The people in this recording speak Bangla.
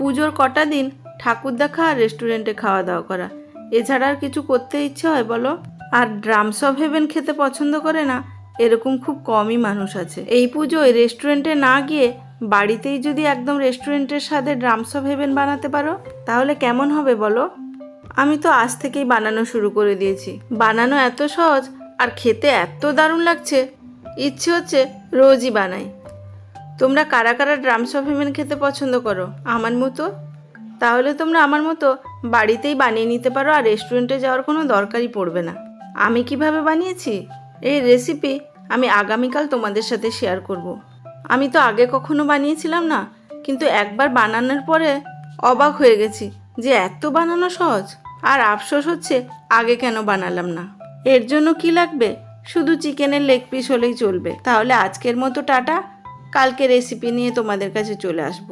পুজোর কটা দিন ঠাকুর দেখা আর রেস্টুরেন্টে খাওয়া দাওয়া করা। এছাড়া আর কিছু করতে ইচ্ছে হয় বলো? আর ড্রামস অফ হেভেন খেতে পছন্দ করে না, এরকম খুব কমই মানুষ আছে। এই পুজোয় রেস্টুরেন্টে না গিয়ে বাড়িতেই যদি একদম রেস্টুরেন্টের সাথে ড্রামস অফ হেভেন বানাতে পারো, তাহলে কেমন হবে বলো? আমি তো আজ থেকেই বানানো শুরু করে দিয়েছি। বানানো এত সহজ, আর খেতে এত দারুণ লাগছে। ইচ্ছে হচ্ছে রোজই বানাই। তোমরা কারা কারা ড্রামস অফ হেভেন খেতে পছন্দ করো? আমার মতো? তাহলে তোমরা আমার মতো বাড়িতেই বানিয়ে নিতে পারো আর রেস্টুরেন্টে যাওয়ার কোনো দরকারই পড়বে না। আমি কীভাবে বানিয়েছি? এই রেসিপি আমি আগামীকাল তোমাদের সাথে শেয়ার করব। আমি তো আগে কখনো বানিয়েছিলাম না, কিন্তু একবার বানানোর পরে অবাক হয়ে গেছি যে এত বানানো সহজ। আর আফসোস হচ্ছে আগে কেন বানালাম না। এর জন্য কি লাগবে? শুধু চিকেনের লেগ পিস হলেই চলবে। তাহলে আজকের মতো টাটা। কালকে রেসিপি নিয়ে তোমাদের কাছে চলে আসব।